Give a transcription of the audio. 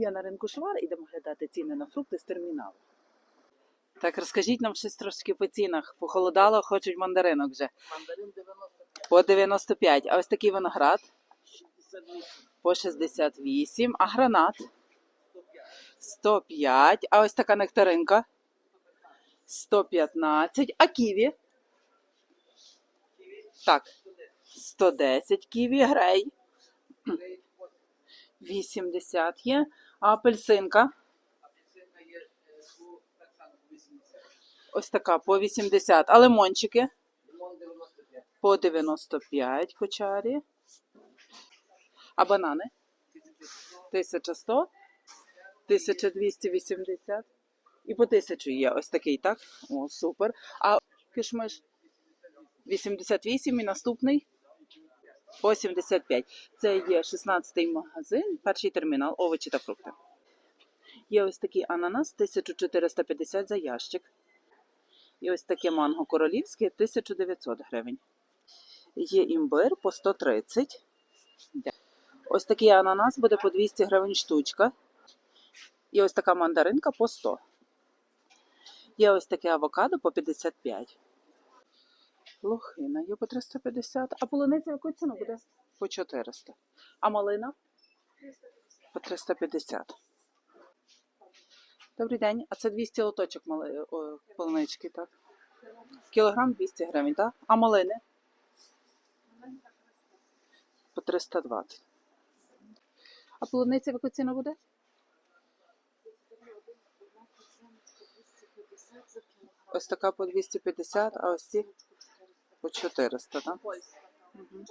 Я на ринку Швар ідемо глядати ціни на фрукти з терміналу. Так, розкажіть нам щось трошки по цінах. Похолодало, хочуть мандаринок вже. Мандарин 95, По 95. А ось такий виноград 68, по 68. А гранат 105, 105. А ось така нектаринка 115. А ківі? Так, 110 ківі, грей 80 є. А апельсинка? апельсинка є так само 80, Ось така по 80. А лимончики? лимон 95, По 95 кочарі. А банани? 1100, 1280 і по 1000 є. Ось такий, так? О, супер. А кишмиш 88 і наступний по 75. Це є 16-й магазин, перший термінал, овочі та фрукти. Є ось такий ананас 1450 за ящик. І ось таке манго королівське 1900 гривень. Є імбир по 130. Ось такий ананас буде по 200 гривень штучка. І ось така мандаринка по 100. Є ось таке авокадо по 55. Лохина є по 350. А полуниця яку ціну буде? По 400. А малина? По 350. Добрий день. А це 200 лоточок мали... о, полунички, так? Кілограм 200 гривень, так? А малини? По 320. А полуниця в яку буде? Ось така по 250, а ось ці по 400, так? Мгм.